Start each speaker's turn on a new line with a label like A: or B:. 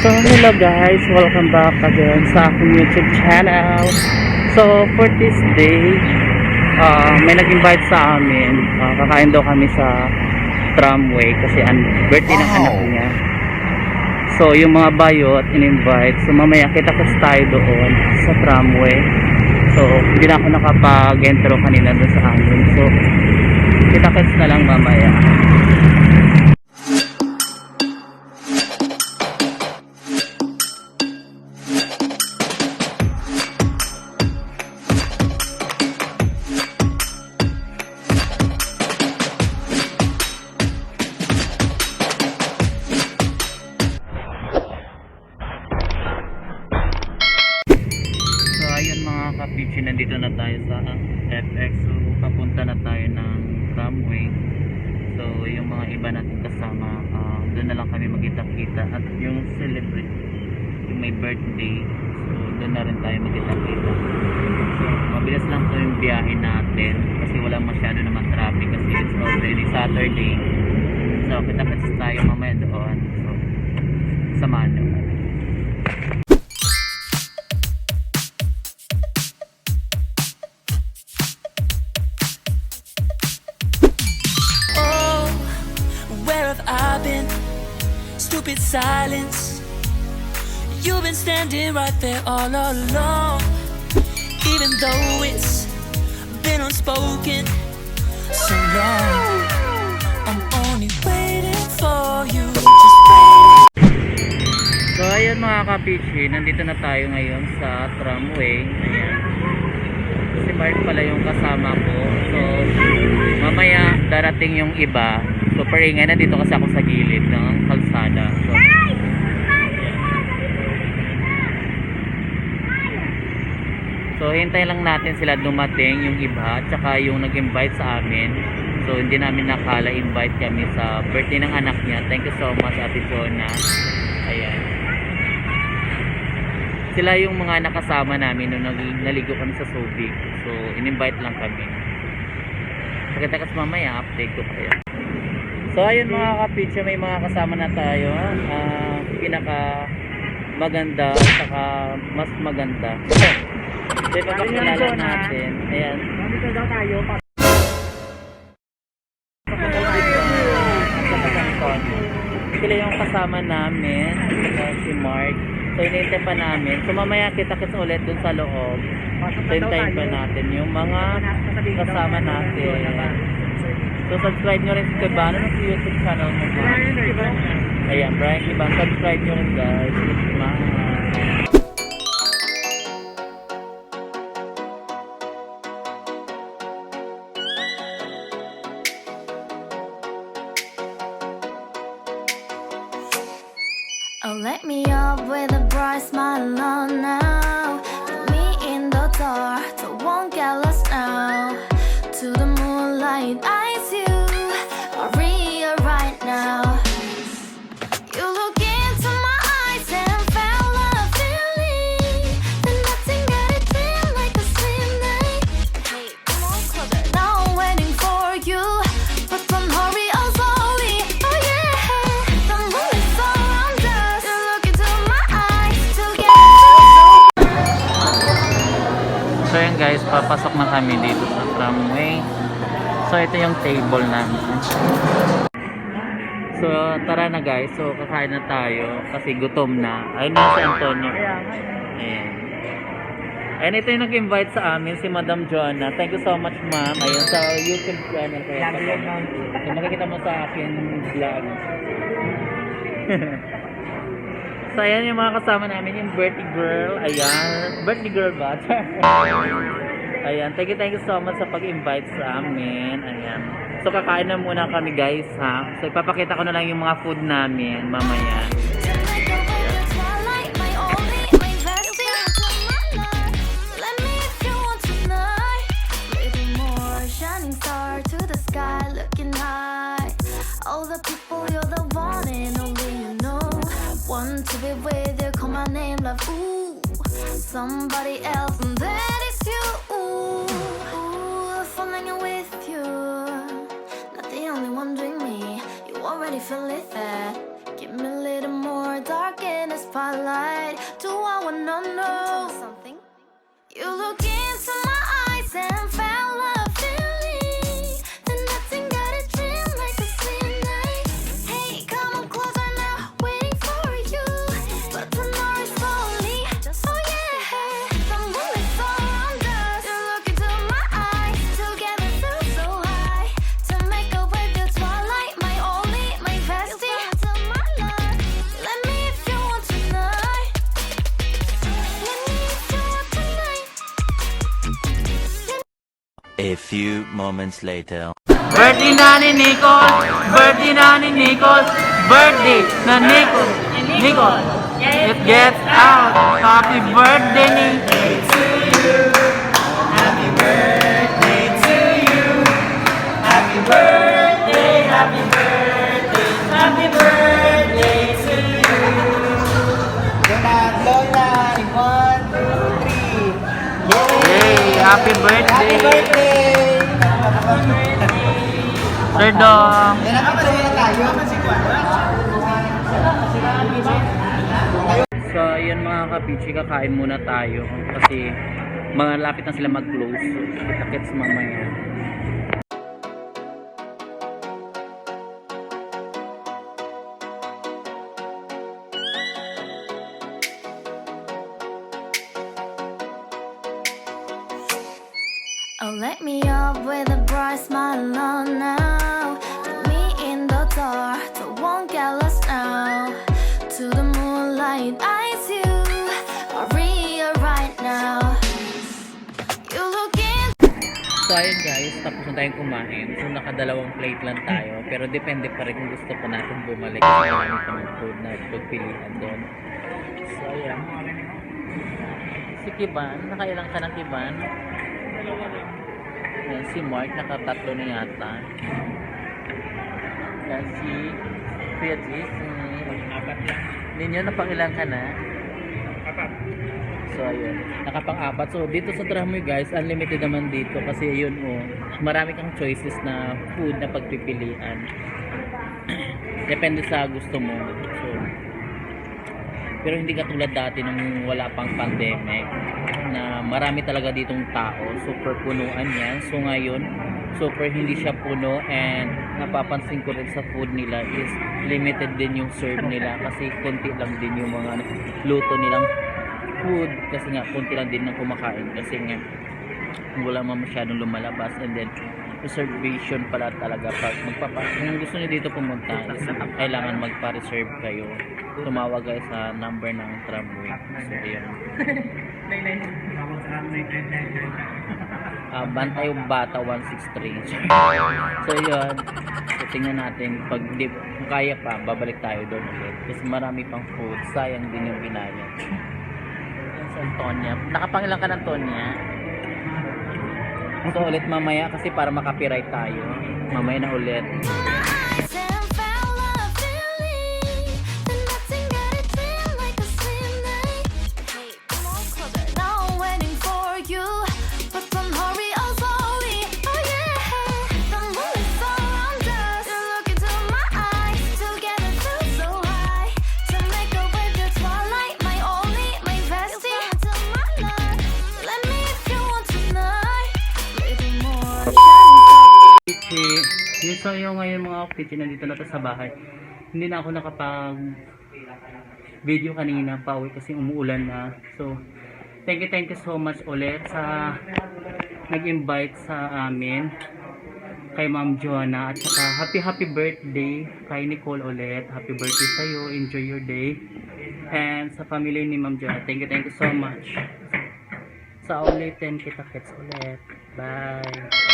A: So, hello guys! Welcome back again sa aking YouTube channel. So, for this day, uh, may nag-invite sa amin. Uh, kakain daw kami sa tramway kasi an birthday ng anak niya. So, yung mga bayot, in-invite. So, mamaya kita kasi tayo doon sa tramway. So, hindi na ako nakapag-intro kanina doon sa amin. So, kita kasi na lang mamaya. Iba natin kasama, ah, doon na lang kami magkita-kita. At yung celebrate, yung may birthday, so doon na rin tayo magkita-kita. So mabilis lang to yung biyahe natin kasi wala masyado naman traffic kasi it's already Saturday. So kita-kits tayo mamaya doon. So samahan nyo.
B: You've been standing right there all along. Even though it's been unspoken so long. I'm only waiting for you. Just.
A: So ayun mga kapichi, nandito na tayo ngayon sa tramway. Ayan. Si Mark pala yung kasama ko. So mamaya darating yung iba. So paringay na dito kasi ako sa gilid ng kalsada. So, So hintay lang natin sila dumating yung iba at saka yung nag-invite sa amin. So hindi namin nakala invite kami sa birthday ng anak niya. Thank you so much Ate Jonah. Ayan sila yung mga nakasama namin nung naligo kami sa Subic. So, in-invite lang kami. Pagkita kasi mamaya, update ko kayo. So, ayun mga kapitsa, may mga kasama na tayo. Ah, pinaka maganda saka mas maganda. So, ipapakilala natin. Ayan.
C: Nandito daw tayo. pa-
A: Sila yung kasama namin, si Mark. So, inintay pa namin. So, mamaya kita-kits ulit dun sa loob. So, hintayin pa natin yung mga kasama natin. So, subscribe nyo rin si Kibano sa YouTube channel mo. Ayan, Brian Kibano. Subscribe nyo rin guys. Papasok na kami dito sa tramway. So, ito yung table namin. So, tara na guys. So, kakain na tayo kasi gutom na. Ayun na si Antonio.
C: Eh.
A: Ayan. Ito yung nag-invite sa amin, si Madam Jonah. Thank you so much, ma'am. Ayun, sa YouTube channel. Kaya
C: Lagi yan, ma'am.
A: So, makikita mo sa akin vlog. so, ayan yung mga kasama namin, yung birthday girl. Ayan. Birthday girl ba? ayan. Thank you, thank you so much sa pag-invite sa amin. Ayan. So, kakain na muna kami, guys, ha? So, ipapakita ko na lang yung mga food namin mamaya.
D: Somebody else,
E: few moments later.
A: Birthday na ni Nicole! Birthday na ni Nicole! Birthday na Nicole! Nicole! It gets out! Happy birthday Nicole! Happy birthday!
C: Happy birthday!
A: Sir Dong!
C: Kapag na tayo.
A: So, yun mga kapichi, kakain muna tayo kasi mga lapit na sila mag-close. Kita-kits mamaya.
D: So
A: ayun guys, tapos na tayong kumain. So nakadalawang plate lang tayo. Pero depende pa rin kung gusto pa natin bumalik. Kasi marami pa ng food na pagpilihan doon. So ayan. Si Kiban, nakailang ka ng Kiban? Yan, si Mark, nakatatlo na yata. Yan, si. Apat lang. Ninyo, napangilan ka na? So ayun, nakapang-apat. So dito sa Tramoy guys, unlimited naman dito kasi yun oh, marami kang choices na food na pagpipilian. Depende sa gusto mo. So pero hindi katulad dati nung wala pang pandemic na marami talaga ditong tao, super punuan yan. So ngayon, super hindi siya puno and napapansin ko rin sa food nila is limited din yung serve nila kasi konti lang din yung mga luto nilang food kasi nga konti lang din ng kumakain. Kasi nga wala man masyadong lumalabas. And then reservation pala talaga. Pag magpapa kung gusto niyo dito pumunta is kailangan magpa-reserve kayo. Tumawag kayo sa number ng tramway. So ayun. Ah, Bantay Bata 163 so yun so tingnan natin. Pag di, kaya pa babalik tayo doon ulit. Kasi marami pang food. Sayang din yung binayad Yan sa Antonia. Nakapangilan ka ng Antonia? So ulit mamaya kasi para makapiright tayo. Mamaya na ulit so yung ngayon mga pichi nandito na to sa bahay. Hindi na ako nakapag video kanina pa uwi kasi umuulan na. So thank you thank you so much ulit sa nag-invite sa amin kay Ma'am Joanna at saka happy happy birthday kay Nicole ulit. Happy birthday sa iyo. Enjoy your day. And sa family ni Ma'am Joanna, thank you thank you so much. Sa ulitin kita kits ulit. Bye.